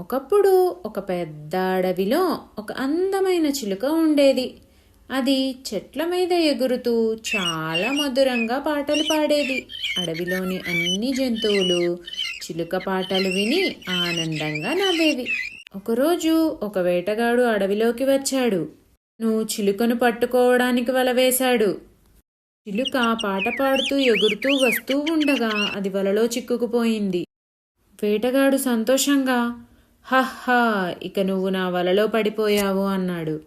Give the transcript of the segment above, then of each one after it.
ఒకప్పుడు ఒక పెద్ద అడవిలో ఒక అందమైన చిలుక ఉండేది. అది చెట్ల మీద ఎగురుతూ చాలా మధురంగా పాటలు పాడేది. అడవిలోని అన్ని జంతువులు చిలుక పాటలు విని ఆనందంగా నవ్వేవి. ఒకరోజు ఒక వేటగాడు అడవిలోకి వచ్చాడు. నువ్వు చిలుకను పట్టుకోవడానికి వల వేశాడు. చిలుక పాట పాడుతూ ఎగురుతూ వస్తూ ఉండగా అది వలలో చిక్కుకుపోయింది వేటగాడు సంతోషంగా హహా ఇక నువ్వు నా వలలో పడిపోయావు అన్నాడు.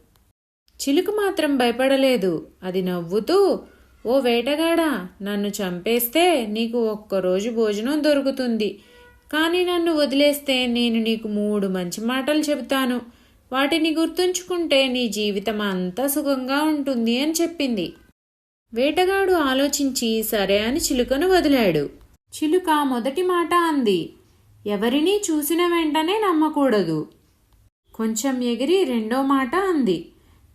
చిలుక మాత్రం భయపడలేదు. అది నవ్వుతూ ఓ వేటగాడా నన్ను చంపేస్తే నీకు ఒక్కరోజు భోజనం దొరుకుతుంది. కానీ నన్ను వదిలేస్తే నేను నీకు మూడు మంచి మాటలు చెబుతాను. వాటిని గుర్తుంచుకుంటే నీ జీవితం అంతా సుఖంగా ఉంటుంది అని చెప్పింది. వేటగాడు ఆలోచించి సరే అని చిలుకను వదిలాడు. చిలుక మొదటి మాట అంది. ఎవరినీ చూసిన వెంటనే నమ్మకూడదు. కొంచెం ఎగిరి రెండో మాట అంది.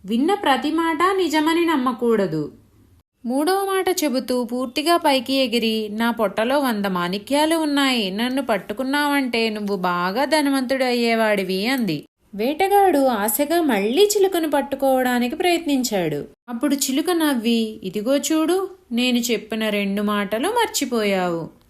విన్న ప్రతి మాట నిజమని నమ్మకూడదు. మూడవ మాట చెబుతూ పూర్తిగా పైకి ఎగిరి నా పొట్టలో వంద మాణిక్యాలు ఉన్నాయి నన్ను పట్టుకున్నావంటే నువ్వు బాగా ధనవంతుడు అయ్యేవాడివి అంది. వేటగాడు ఆశగా మళ్ళీ చిలుకను పట్టుకోవడానికి ప్రయత్నించాడు. అప్పుడు చిలుక నవ్వి ఇదిగో చూడు నేను చెప్పిన రెండు మాటలు మర్చిపోయావు.